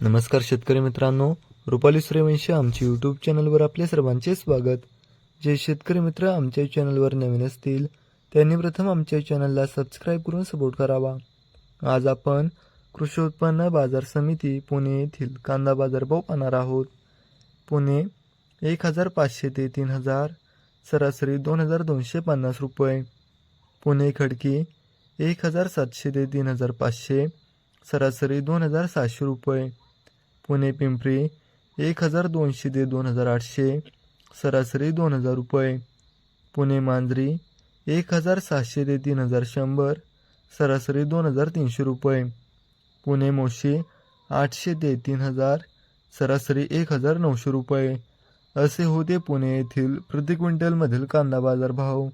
नमस्कार शेतकरी मित्रांनो रुपाली सूर्यवंशी आमच्या यूट्यूब चॅनलवर आपले सर्वांचे स्वागत. जे शेतकरी मित्र आमच्या चॅनलवर नवीन असतील त्यांनी प्रथम आमच्या चॅनलला सबस्क्राईब करून सपोर्ट करावा. आज आपण कृषी उत्पन्न बाजार समिती पुणे येथील कांदा बाजारभाव पाहणार आहोत. पुणे एक हजार पाचशे ते तीन हजार सरासरी दोन हजार दोनशे पन्नास रुपये. पुणे खडकी एक हजार सातशे ते तीन हजार पाचशे सरासरी दोन हजार सहाशे रुपये. पुणे पिंपरी एक हजार दोनशे ते दोन हजार आठशे सरासरी दोन हजार रुपये. पुणे मांजरी एक हजार सहाशे ते तीन हजार शंभर सरासरी दोन हजार तीनशे रुपये. पुणे मोशी आठशे ते तीन हजार सरासरी एक हजार नऊशे रुपये. असे होते पुणे येथील प्रति क्विंटलमधील कांदा बाजार भाव